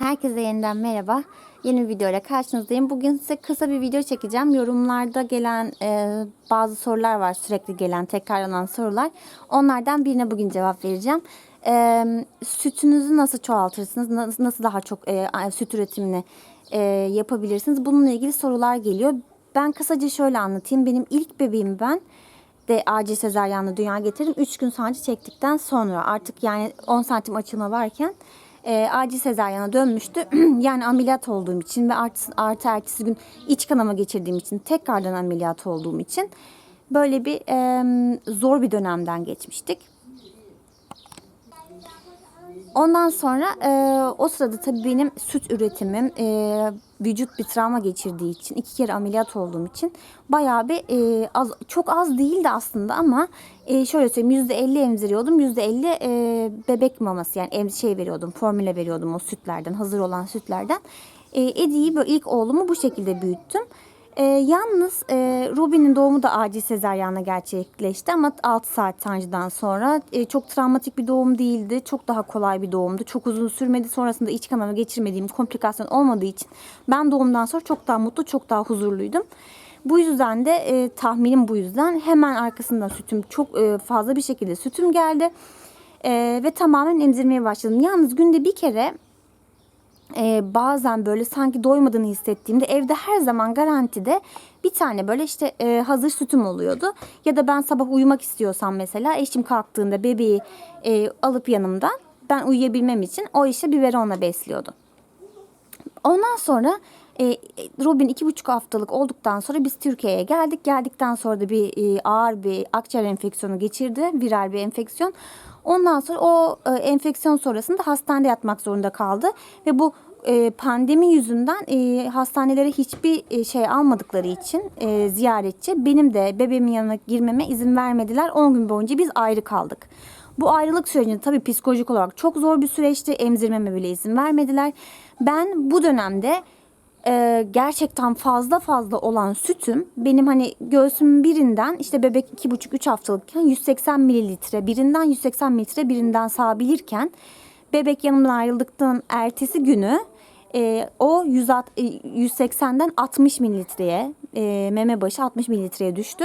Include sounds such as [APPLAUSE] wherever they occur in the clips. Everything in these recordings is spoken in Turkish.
Herkese yeniden merhaba. Yeni bir videoyla karşınızdayım. Bugün size kısa bir video çekeceğim. Yorumlarda gelen e, bazı sorular var. Sürekli gelen, tekrarlanan sorular. Onlardan birine bugün cevap vereceğim. E, sütünüzü nasıl çoğaltırsınız? Nasıl daha çok e, süt üretimini e, yapabilirsiniz? Bununla ilgili sorular geliyor. Ben kısaca şöyle anlatayım. Benim ilk bebeğim ben de acil sezaryenle dünya getirdim. 3 gün sancı çektikten sonra artık yani 10 santim açılma varken e, acil sezaryana dönmüştü. [CLEARS THROAT] yani ameliyat olduğum için ve artı, artı ertesi gün iç kanama geçirdiğim için tekrardan ameliyat olduğum için böyle bir e, zor bir dönemden geçmiştik. Ondan sonra e, o sırada tabii benim süt üretimim e, vücut bir travma geçirdiği için iki kere ameliyat olduğum için bayağı bir e, az çok az değildi aslında ama e, şöyle söyleyeyim yüzde elli emziriyordum yüzde elli e, bebek maması yani em, şey veriyordum formüle veriyordum o sütlerden hazır olan sütlerden. E, Edi'yi ilk oğlumu bu şekilde büyüttüm. E, yalnız e, Robin'in doğumu da acil sezaryenle gerçekleşti ama 6 saat sancıdan sonra e, çok travmatik bir doğum değildi. Çok daha kolay bir doğumdu. Çok uzun sürmedi. Sonrasında iç kanama geçirmediğim komplikasyon olmadığı için ben doğumdan sonra çok daha mutlu, çok daha huzurluydum. Bu yüzden de e, tahminim bu yüzden hemen arkasından sütüm çok e, fazla bir şekilde sütüm geldi. E, ve tamamen emzirmeye başladım. Yalnız günde bir kere e, bazen böyle sanki doymadığını hissettiğimde evde her zaman garantide bir tane böyle işte e, hazır sütüm oluyordu. Ya da ben sabah uyumak istiyorsam mesela eşim kalktığında bebeği e, alıp yanımdan ben uyuyabilmem için o işte biberonla besliyordu. Ondan sonra e, Robin iki buçuk haftalık olduktan sonra biz Türkiye'ye geldik. Geldikten sonra da bir e, ağır bir akciğer enfeksiyonu geçirdi. Viral bir enfeksiyon. Ondan sonra o e, enfeksiyon sonrasında hastanede yatmak zorunda kaldı. Ve bu e, pandemi yüzünden e, hastanelere hiçbir e, şey almadıkları için e, ziyaretçi benim de bebeğimin yanına girmeme izin vermediler. 10 gün boyunca biz ayrı kaldık. Bu ayrılık sürecinde tabii psikolojik olarak çok zor bir süreçti. Emzirmeme bile izin vermediler. Ben bu dönemde e, gerçekten fazla fazla olan sütüm benim hani göğsümün birinden işte bebek iki buçuk üç haftalıkken 180 mililitre birinden 180 mililitre birinden sağabilirken bebek yanımdan ayrıldıktan ertesi günü e, o 100, e, 180'den 60 mililitreye e, meme başı 60 mililitreye düştü.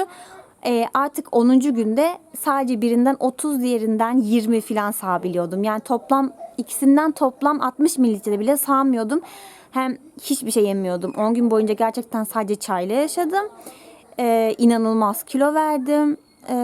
E, artık 10. günde sadece birinden 30 diğerinden 20 falan sağabiliyordum. Yani toplam ikisinden toplam 60 mililitre bile sağmıyordum. Hem hiçbir şey yemiyordum. 10 gün boyunca gerçekten sadece çayla yaşadım. E, inanılmaz kilo verdim. E,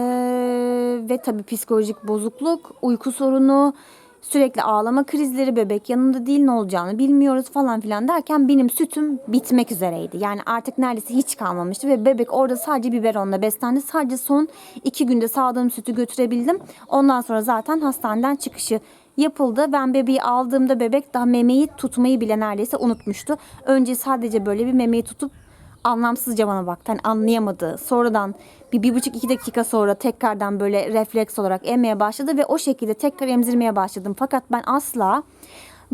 ve tabii psikolojik bozukluk, uyku sorunu, sürekli ağlama krizleri, bebek yanında değil ne olacağını bilmiyoruz falan filan derken benim sütüm bitmek üzereydi. Yani artık neredeyse hiç kalmamıştı ve bebek orada sadece biberonla beslendi. Sadece son iki günde sağdığım sütü götürebildim. Ondan sonra zaten hastaneden çıkışı yapıldı. Ben bebeği aldığımda bebek daha memeyi tutmayı bile neredeyse unutmuştu. Önce sadece böyle bir memeyi tutup anlamsızca bana baktı. Hani anlayamadı. Sonradan bir, bir buçuk iki dakika sonra tekrardan böyle refleks olarak emmeye başladı ve o şekilde tekrar emzirmeye başladım. Fakat ben asla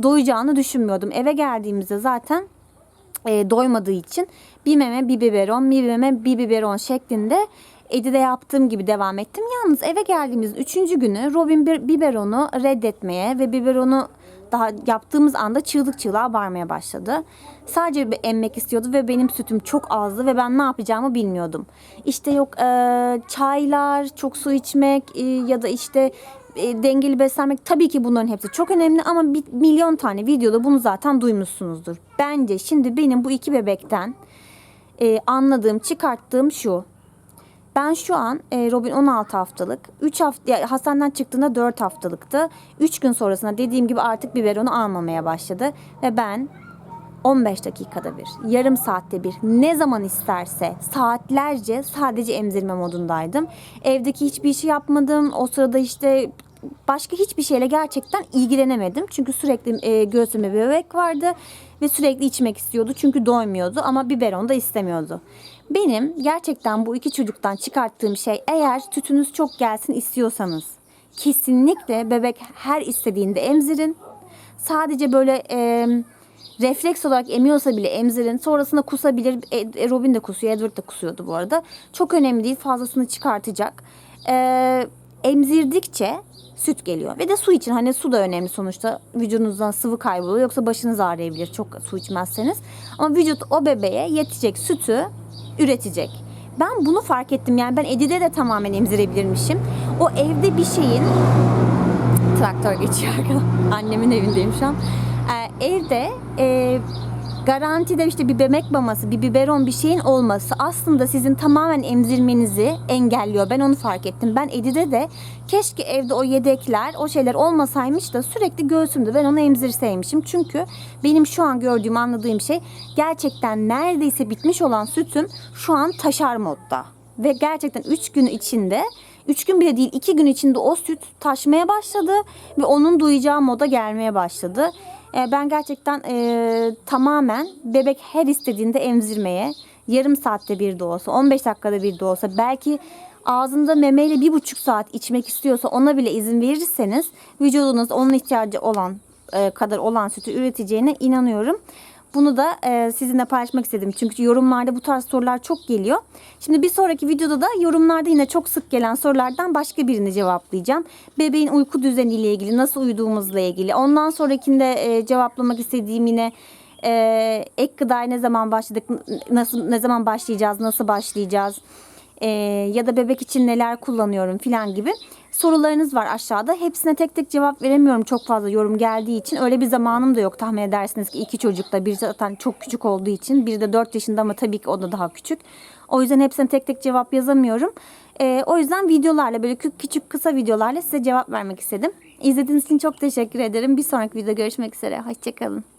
doyacağını düşünmüyordum. Eve geldiğimizde zaten e, doymadığı için bir meme bir biberon, bir meme bir biberon şeklinde Edi'de yaptığım gibi devam ettim. Yalnız eve geldiğimiz üçüncü günü Robin bir biberonu reddetmeye ve biberonu daha yaptığımız anda çığlık çığlığa bağırmaya başladı. Sadece emmek istiyordu ve benim sütüm çok azdı ve ben ne yapacağımı bilmiyordum. İşte yok e, çaylar, çok su içmek e, ya da işte e, dengeli beslenmek tabii ki bunların hepsi çok önemli ama bir milyon tane videoda bunu zaten duymuşsunuzdur. Bence şimdi benim bu iki bebekten e, anladığım, çıkarttığım şu. Ben şu an e, Robin 16 haftalık. 3 hafta ya, hastaneden çıktığında 4 haftalıktı. 3 gün sonrasında dediğim gibi artık biberonu almamaya başladı ve ben 15 dakikada bir, yarım saatte bir, ne zaman isterse saatlerce sadece emzirme modundaydım. Evdeki hiçbir işi yapmadım. O sırada işte başka hiçbir şeyle gerçekten ilgilenemedim. Çünkü sürekli e, göğsümde bebek vardı ve sürekli içmek istiyordu. Çünkü doymuyordu ama biberon da istemiyordu. Benim gerçekten bu iki çocuktan çıkarttığım şey eğer sütünüz çok gelsin istiyorsanız kesinlikle bebek her istediğinde emzirin. Sadece böyle e, refleks olarak emiyorsa bile emzirin. Sonrasında kusabilir. E, e, Robin de kusuyor. Edward da kusuyordu bu arada. Çok önemli değil. Fazlasını çıkartacak. E, emzirdikçe süt geliyor. Ve de su için hani su da önemli sonuçta. Vücudunuzdan sıvı kayboluyor yoksa başınız ağrıyabilir çok su içmezseniz. Ama vücut o bebeğe yetecek sütü üretecek. Ben bunu fark ettim. Yani ben Edi'de de tamamen emzirebilirmişim. O evde bir şeyin traktör geçiyor arkadan. [LAUGHS] Annemin evindeyim şu an. Ee, evde e, garantide işte bir bebek maması, bir biberon bir şeyin olması aslında sizin tamamen emzirmenizi engelliyor. Ben onu fark ettim. Ben Edi'de de keşke evde o yedekler, o şeyler olmasaymış da sürekli göğsümde ben onu emzirseymişim. Çünkü benim şu an gördüğüm, anladığım şey gerçekten neredeyse bitmiş olan sütüm şu an taşar modda. Ve gerçekten 3 gün içinde 3 gün bile değil 2 gün içinde o süt taşmaya başladı ve onun duyacağı moda gelmeye başladı. E, ben gerçekten e, tamamen bebek her istediğinde emzirmeye yarım saatte bir de olsa 15 dakikada bir de olsa belki ağzında memeyle bir buçuk saat içmek istiyorsa ona bile izin verirseniz vücudunuz onun ihtiyacı olan e, kadar olan sütü üreteceğine inanıyorum. Bunu da e, sizinle paylaşmak istedim. Çünkü yorumlarda bu tarz sorular çok geliyor. Şimdi bir sonraki videoda da yorumlarda yine çok sık gelen sorulardan başka birini cevaplayacağım. Bebeğin uyku düzeniyle ilgili, nasıl uyuduğumuzla ilgili. Ondan sonrakinde e, cevaplamak istediğim yine e, ek gıdaya ne zaman başladık, nasıl ne zaman başlayacağız, nasıl başlayacağız e, ya da bebek için neler kullanıyorum filan gibi sorularınız var aşağıda. Hepsine tek tek cevap veremiyorum çok fazla yorum geldiği için. Öyle bir zamanım da yok tahmin edersiniz ki iki çocukta. Biri zaten çok küçük olduğu için. Biri de 4 yaşında ama tabii ki o da daha küçük. O yüzden hepsine tek tek cevap yazamıyorum. E, o yüzden videolarla böyle kü- küçük kısa videolarla size cevap vermek istedim. İzlediğiniz için çok teşekkür ederim. Bir sonraki videoda görüşmek üzere. Hoşçakalın.